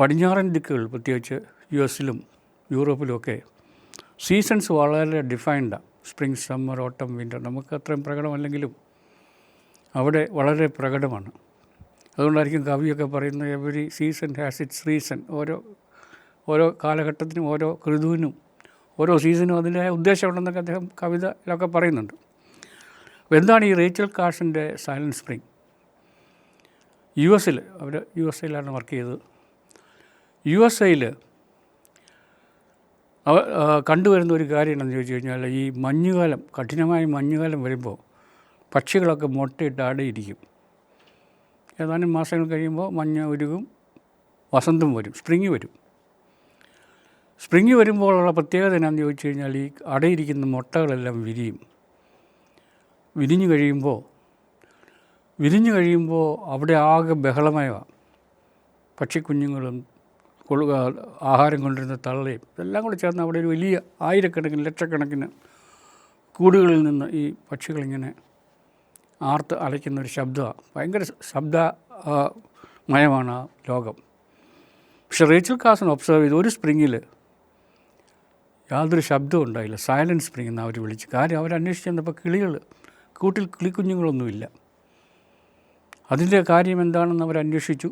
പടിഞ്ഞാറൻ ദിക്കുകൾ പ്രത്യേകിച്ച് യു എസിലും യൂറോപ്പിലുമൊക്കെ സീസൺസ് വളരെ ഡിഫൈൻഡാണ് സ്പ്രിങ് സമ്മർ ഓട്ടം വിന്റർ നമുക്ക് അത്രയും പ്രകടമല്ലെങ്കിലും അവിടെ വളരെ പ്രകടമാണ്. അതുകൊണ്ടായിരിക്കും കവിയൊക്കെ പറയുന്നത് every season has its reason ഓരോ ഓരോ കാലഘട്ടത്തിനും ഓരോ ഋതുവിനും ഓരോ സീസണും അതിന്റെ ഉദ്ദേശമുണ്ടെന്നൊക്കെ അദ്ദേഹം കവിതയിലൊക്കെ പറയുന്നുണ്ട്. എന്താണ് ഈ റേച്ചൽ കാഷിന്റെ സൈലന്റ് സ്പ്രിങ് യു എസിൽ അവർ യു എസ് എയിലാണ് വർക്ക് ചെയ്തത്. യു എസ് എയിൽ കണ്ടുവരുന്ന ഒരു കാര്യം എന്താണെന്ന് ചോദിച്ചു കഴിഞ്ഞാൽ ഈ മഞ്ഞുകാലം കഠിനമായ മഞ്ഞുകാലം വരുമ്പോൾ പക്ഷികളൊക്കെ മുട്ടയിട്ട് ആടയിരിക്കും. ഏതാനും മാസങ്ങൾ കഴിയുമ്പോൾ മഞ്ഞ് ഉരുകും വസന്തം വരും സ്പ്രിങ് വരും. സ്പ്രിങ് വരുമ്പോഴുള്ള പ്രത്യേകത എന്നാന്ന് ചോദിച്ചു കഴിഞ്ഞാൽ ഈ അടയിരിക്കുന്ന മുട്ടകളെല്ലാം വിരിയും. വിരിഞ്ഞു കഴിയുമ്പോൾ വിരിഞ്ഞു കഴിയുമ്പോൾ അവിടെ ആകെ ബഹളമയമാണ് പക്ഷിക്കുഞ്ഞുങ്ങളും കൊള്ളുക ആഹാരം കൊണ്ടിരുന്ന തള്ളയും ഇതെല്ലാം കൂടി ചേർന്ന് അവിടെ ഒരു വലിയ ആയിരക്കണക്കിന് ലക്ഷക്കണക്കിന് കൂടുകളിൽ നിന്ന് ഈ പക്ഷികളിങ്ങനെ ആർത്ത് അലയ്ക്കുന്ന ഒരു ശബ്ദമാണ് ഭയങ്കര ശബ്ദ മയമാണ് ആ ലോകം. പക്ഷെ റേച്ചൽ കാസൻ ഒബ്സർവ് ചെയ്ത് ഒരു സ്പ്രിങ്ങിൽ യാതൊരു ശബ്ദവും ഉണ്ടായില്ല. സൈലന്റ് സ്പ്രിംഗ് എന്ന് അവർ വിളിച്ച്. കാര്യം അവരന്വേഷിച്ച് ചെന്നപ്പോൾ കിളികൾ കൂട്ടിൽ കിളിക്കുഞ്ഞുങ്ങളൊന്നുമില്ല. അതിന്റെ കാര്യം എന്താണെന്ന് അവർ അന്വേഷിച്ചു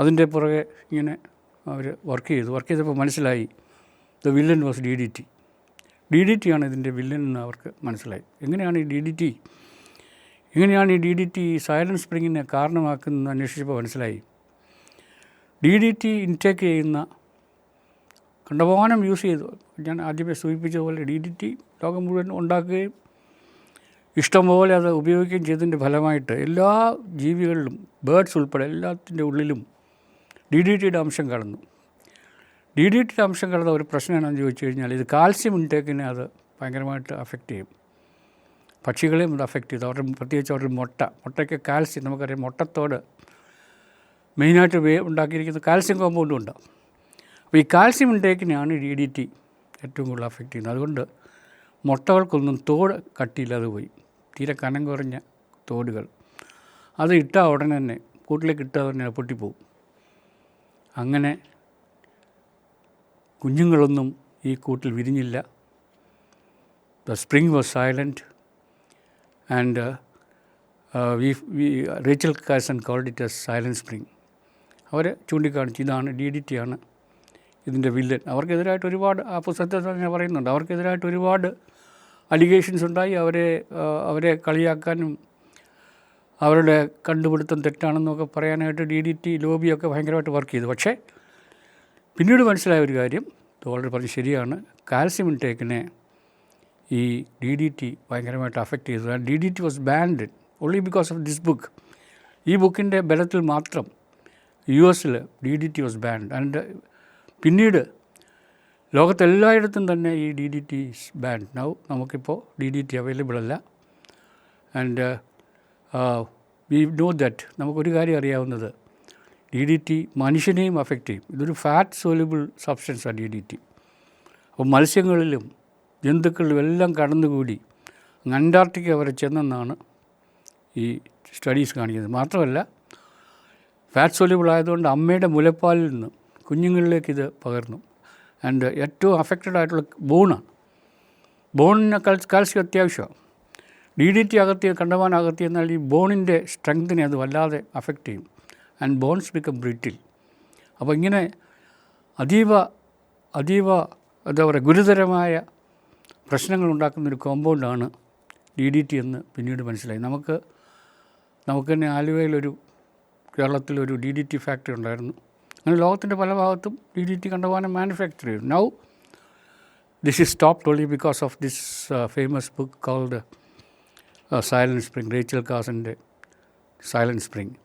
അതിന്റെ പുറകെ ഇങ്ങനെ അവർ വർക്ക് ചെയ്തു. വർക്ക് ചെയ്തപ്പോൾ മനസ്സിലായി the villain was D D T D D T ആണ് ഇതിന്റെ വില്ലൻ എന്ന് അവർക്ക് മനസ്സിലായി. എങ്ങനെയാണ് ഈ ഡി ഡി ടി എങ്ങനെയാണ് ഈ ഡി ഡി ടി സൈലൻസ് സ്പ്രിങ്ങിനെ കാരണമാക്കുന്നത് അന്വേഷിച്ചപ്പോൾ മനസ്സിലായി. ഡി ഡി ടി ഇൻടേക്ക് ചെയ്യുന്ന കണ്ടമാനം യൂസ് ചെയ്തു. ഞാൻ ആദ്യമേ സൂചിപ്പിച്ച പോലെ ഡി ഡി ടി ലോകം മുഴുവൻ ഉണ്ടാക്കുകയും ഇഷ്ടംപോലെ അത് ഉപയോഗിക്കുകയും ചെയ്തതിന്റെ ഫലമായിട്ട് എല്ലാ ജീവികളിലും ബേഡ്സ് ഉൾപ്പെടെ എല്ലാത്തിന്റെ ഉള്ളിലും ഡി ഡി ടിയുടെ അംശം കടന്നു. ഡി ഡി ടിയുടെ അംശം കടന്ന ഒരു പ്രശ്നം എന്താണെന്ന് ചോദിച്ചു കഴിഞ്ഞാൽ ഇത് കാൽസ്യം ഇൻടേക്കിനെ അത് ഭയങ്കരമായിട്ട് അഫക്റ്റ് ചെയ്യും. പക്ഷികളെയും അത് അഫക്റ്റ് ചെയ്തു അവരുടെ പ്രത്യേകിച്ച് അവരുടെ മുട്ട മുട്ടയ്ക്ക് കാൽസ്യം നമുക്കറിയാം മുട്ടത്തോട് മെയിനായിട്ട് വേ ഉണ്ടാക്കിയിരിക്കുന്ന കാൽസ്യം കോമ്പൗണ്ടും ഉണ്ടാവും അപ്പോൾ ഈ കാൽസ്യം ഇൻടേക്കിനെയാണ് ഡി ഡി ടി ഏറ്റവും കൂടുതൽ അഫക്റ്റ് ചെയ്യുന്നത്. അതുകൊണ്ട് മുട്ടകൾക്കൊന്നും തോട് കട്ടിയില്ലാതെ പോയി. തീരെ കനം കുറഞ്ഞ തോടുകൾ. അത് ഇട്ടാൽ ഉടനെ തന്നെ കൂട്ടിലേക്ക് ഇട്ടാൽ തന്നെ പൊട്ടിപ്പോവും. അങ്ങനെ കുഞ്ഞുങ്ങളൊന്നും ഈ കൂട്ടിൽ വിരിഞ്ഞില്ല. The spring was silent and we we Rachel Carson called it as silent spring അവരെ ചൂണ്ടിക്കാണിച്ചു ഇതാണ് ഡി ഡി ടി ആണ് ഇതിന്റെ വില്ലൻ. അവർക്കെതിരായിട്ട് ഒരുപാട് ആ പുസ്തകത്തിൽ തന്നെ പറയുന്നുണ്ട്. അവർക്കെതിരായിട്ട് ഒരുപാട് അലിഗേഷൻസ് ഉണ്ടായി. അവരെ അവരെ കളിയാക്കാനും അവരുടെ കണ്ടുപിടുത്തം തെറ്റാണെന്നൊക്കെ പറയാനായിട്ട് ഡി ഡി ടി ലോബിയൊക്കെ ഭയങ്കരമായിട്ട് വർക്ക് ചെയ്തു. പക്ഷേ പിന്നീട് മനസ്സിലായ ഒരു കാര്യം വളരെ പറഞ്ഞ് ശരിയാണ്. കാൽസ്യം ഇൻടേക്കിനെ ഈ ഡി ഡി ടി ഭയങ്കരമായിട്ട് അഫക്റ്റ് ചെയ്തു. D D T was banned only because of this book ഈ ബുക്കിന്റെ ബലത്തിൽ മാത്രം യു എസിൽ D D T was banned and പിന്നീട് ലോകത്തെല്ലായിടത്തും തന്നെ ഈ D D T banned now നമുക്കിപ്പോൾ ഡി ഡി ടി അവൈലബിൾ അല്ല. ആൻഡ് വി നോ ദറ്റ് നമുക്കൊരു കാര്യം അറിയാവുന്നത്. ഡി ഡി ടി മനുഷ്യനെയും അഫക്റ്റ് ചെയ്യും. ഇതൊരു ഫാറ്റ് സോലിബിൾ സബ്സ്റ്റൻസാണ് ഡി ഡി ടി അപ്പോൾ മത്സ്യങ്ങളിലും ജന്തുക്കളിലും എല്ലാം കടന്നുകൂടി അന്റാർട്ടിക്ക വരെ ചെന്നെന്നാണ് ഈ സ്റ്റഡീസ് കാണിക്കുന്നത്. മാത്രമല്ല ഫാറ്റ് സോല്യൂബിൾ ആയതുകൊണ്ട് അമ്മയുടെ മുലപ്പാലിൽ നിന്ന് കുഞ്ഞുങ്ങളിലേക്ക് ഇത് പകർന്നു. ആൻഡ് ഏറ്റവും അഫക്റ്റഡ് ആയിട്ടുള്ള ബോണാണ് ബോണിന് കാൽസ്യം അത്യാവശ്യമാണ്. ഡി ഡി ടി അകത്തി കണ്ടമാനം എന്നാൽ ഈ ബോണിന്റെ സ്ട്രെങ്തിനെ അത് വല്ലാതെ അഫക്റ്റ് ചെയ്യും. ആൻഡ് ബോൺസ് ബിക്കം ബ്രിറ്റിൽ അപ്പോൾ ഇങ്ങനെ അതീവ അതീവ എന്താ പറയുക ഗുരുതരമായ പ്രശ്നങ്ങൾ ഉണ്ടാക്കുന്ന ഒരു കോമ്പൗണ്ടാണ് ഡി ഡി ടി എന്ന് പിന്നീട് മനസ്സിലായി. നമുക്ക് നമുക്ക് തന്നെ ആലുവയിലൊരു കേരളത്തിലൊരു ഡി ഡി ടി ഫാക്ടറി ഉണ്ടായിരുന്നു. അങ്ങനെ ലോകത്തിന്റെ പല ഭാഗത്തും ഡി ഡി ടി കണ്ടമാനം മാനുഫാക്ചർ ചെയ്യും now this is stopped only because of this famous book called silent spring Rachel കാസിന്റെ silent spring